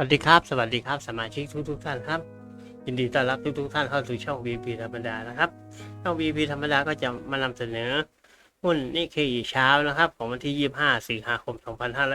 สวัสดีครับ สวัสดีครับ สมาชิกทุกทุกท่านครับ ยินดีต้อนรับทุกทุกท่านเข้าสู่ช่อง VP ธรรมดานะครับ ช่อง VP ธรรมดาก็จะมานำเสนอหุ้นนิเคอีเช้านะครับ ของวันที่ 25 สิงหาคม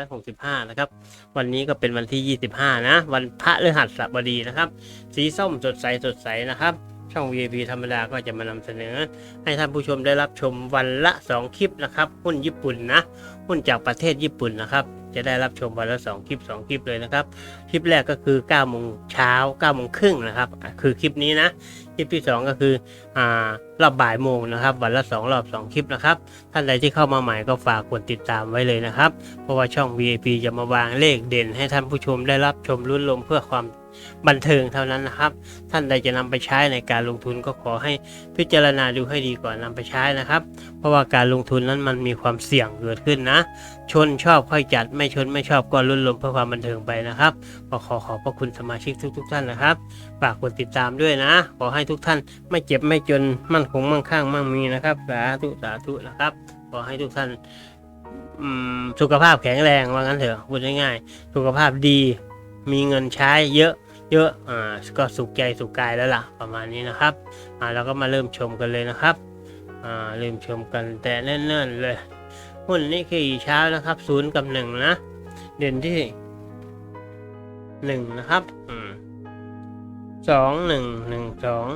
2565 นะครับ วันนี้ก็เป็นวันที่ 25 นะ วันพระฤหัสบดีนะครับ สีส้มสดใสสดใสนะครับ ช่อง VP ธรรมดาก็จะมานำเสนอ ให้ท่านผู้ชมได้รับชมวันละ 2 คลิปนะครับ หุ้นญี่ปุ่นนะ หุ้นจากประเทศญี่ปุ่นนะครับ จะได้รับชมวันละ2คลิป2คลิปเลยนะครับคลิปแรกก็คือ9โมงเช้า9โมงครึ่งนะครับคือคลิปนี้นะคลิปที่ 2 ก็คืออ่ารอบบ่ายโมงนะครับ วันละ 2 รอบ 2 คลิปนะครับ ท่านใดที่เข้ามาใหม่ก็ฝากกดติดตามไว้เลยนะครับ เพราะว่าช่อง VIP จะมาวางเลขเด่นให้ท่านผู้ชมได้รับชมรุ่นลมเพื่อความ บันเทิงเท่านั้นนะครับ ท่านใดจะนำไปใช้ในการลงทุนก็ขอให้พิจารณาดูให้ดีก่อนนำไปใช้นะครับ เพราะว่าการลงทุนนั้นมันมีความเสี่ยงเกิดขึ้นนะ ชนชอบค่อยจัดไม่ชนไม่ชอบก็รุ่นลมเพื่อความบันเทิงไปนะครับก็ขอขอบพระคุณสมาชิกทุกๆท่านนะครับฝากกดติดตามด้วยนะ ขอให้ทุกท่านไม่เจ็บไม่จนมั่นคงมั่งคั่งมั่งมีนะครับสาธุสาธุนะครับขอให้ทุกท่านสุขภาพแข็งแรงว่างั้นเถอะพูดง่ายๆสุขภาพดีมีเงินใช้เยอะ เยอะอ่าก็สุขใจสุขกายแล้วล่ะประมาณนี้นะครับอ่าเราก็มาเริ่มชมกันเลยนะครับอ่าเริ่มชมกันแต่เนิ่นๆเลยหุ้นนี่คือเช้านะครับศูนย์กับหนึ่งนะ เด่นที่หนึ่งนะครับอืมสองหนึ่งหนึ่งสอง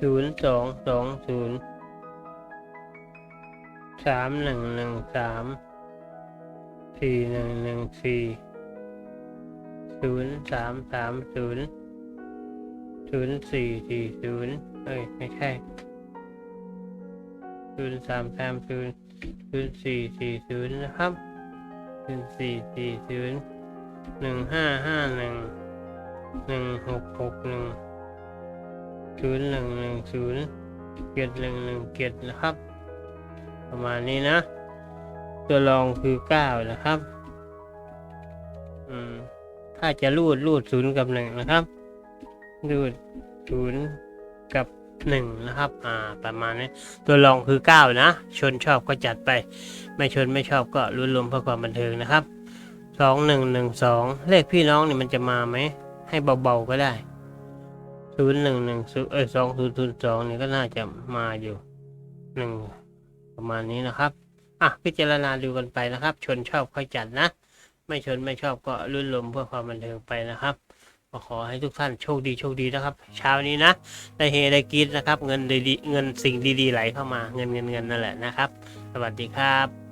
ศูนย์สองสองศูนย์ สามหนึ่งหนึ่งสามสี่หนึ่งหนึ่งสี่ศูนย์สามสามศูนย์ศูนย์สี่สี่ศูนย์เอ้ยไม่ใช่ศูนย์สามสามศูนย์ศูนย์สี่สี่ศูนย์นะครับศูนย์สี่สี่ศูนย์หนึ่งห้าห้าหนึ่งหนึ่งหกหกหนึ่งศูนย์หนึ่งหนึ่งศูนย์เจ็ดหนึ่งหนึ่งเจ็ดนะครับ ประมาณนี้นะ ตัวรองคือเก้านะครับ อืม ถ้าจะรูดรูดศูนย์กับหนึ่งนะครับ รูดศูนย์กับหนึ่งนะครับ อ่า ประมาณนี้ ตัวรองคือเก้านะ ชนชอบก็จัดไป ไม่ชนไม่ชอบก็รุนรวมเพื่อความบันเทิงนะครับสองหนึ่งหนึ่งสองเลขพี่น้องนี่มันจะมาไหม ให้เบาๆก็ได้ศูนย์หนึ่งหนึ่งศูนย์เออสองศูนย์ศูนย์สองนี่ก็น่าจะมาอยู่หนึ่ง ประมาณนี้นะครับอะพิจารณาดูกันไปนะครับ ชนชอบค่อยจัดนะ ไม่ชนไม่ชอบก็รุ่นลมเพื่อความบันเทิงไปนะครับก็ขอให้ทุกท่านโชคดีโชคดีนะครับ เช้านี้นะได้เฮได้กินนะครับ เงินดีๆเงินสิ่งดีๆไหลเข้ามาเงินเงินเงินนั่นแหละนะครับ สวัสดีครับ